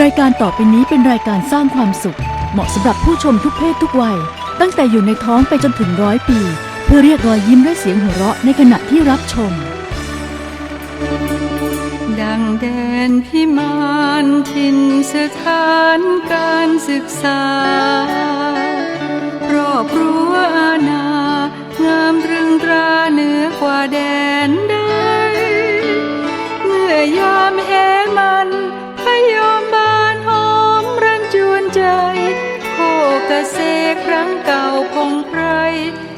รายการต่อไปนี้เป็นรายการสร้างความสุข เหมาะสำหรับผู้ชมทุกเพศทุกวัย ตั้งแต่อยู่ในท้องไปจนถึงร้อยปี เพื่อเรียกรอยยิ้มและเสียงหัวเราะในขณะที่รับชม ดังแดนพิมานถิ่นสถานการศึกษารอบรั้วอาณางามตรึงตราเหนือกว่าแดน ครั้งเก่าคงไพร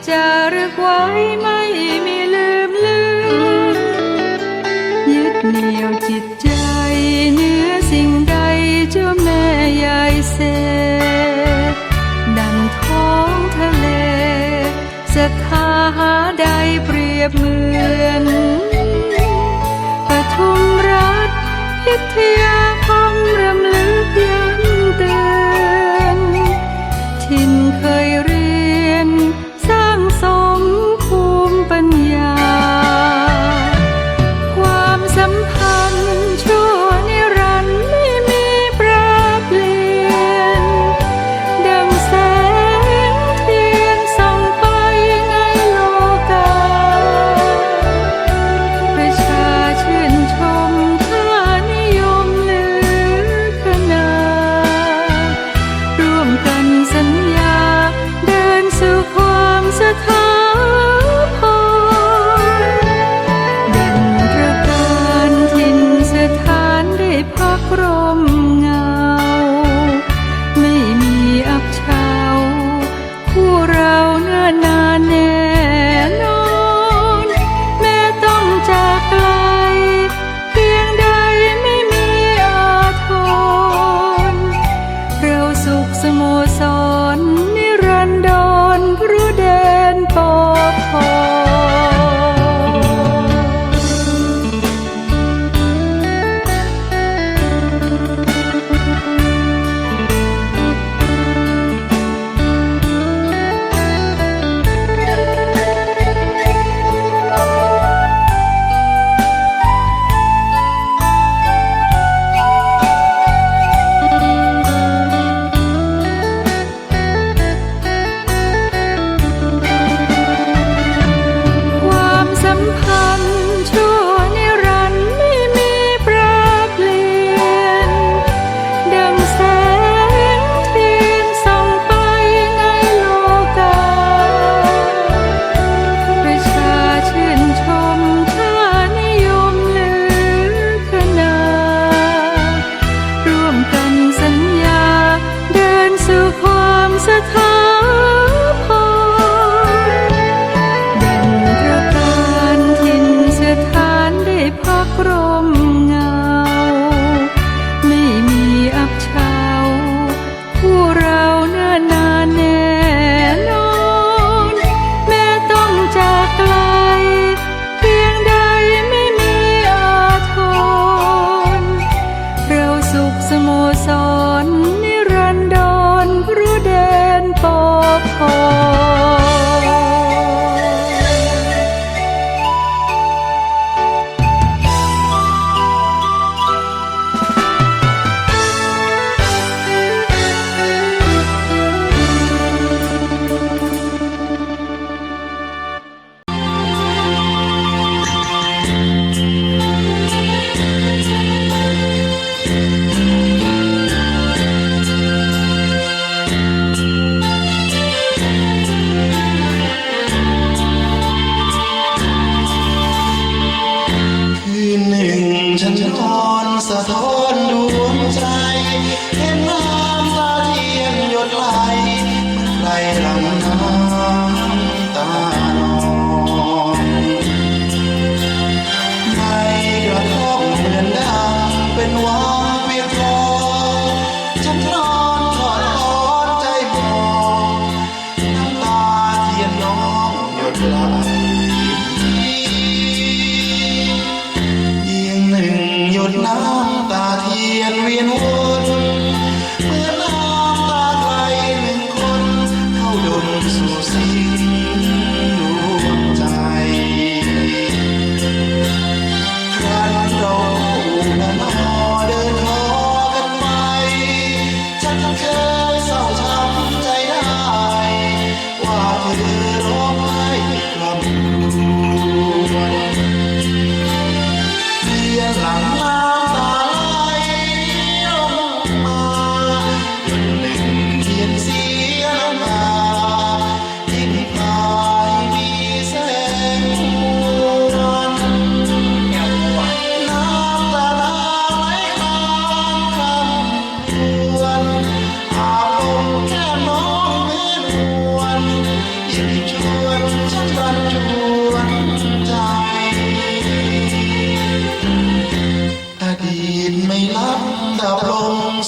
จะรึกไว้ไม่มีลืมลือนยึดเหนี่ยวจิตใจเหนื้อสิ่งใดเจ้าแม่ยายเสดดังท้องทะเลศรัทธาหาใดเปรียบเหมือนปทุมรัฐพิทยาคมรำลึกย้ำ คว นึ่งฉันอนสะท้อนดวงใจ เห็นน้ำตาเทียนหยดไหลเหมือนไหลหลังน้ำตานองไม่กระทบเหมือนดังเป็นวางเปียกทองฉันนอนถอดถอนใจมองน้ำตาเทียนน้องหยดไหล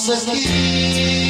aquí.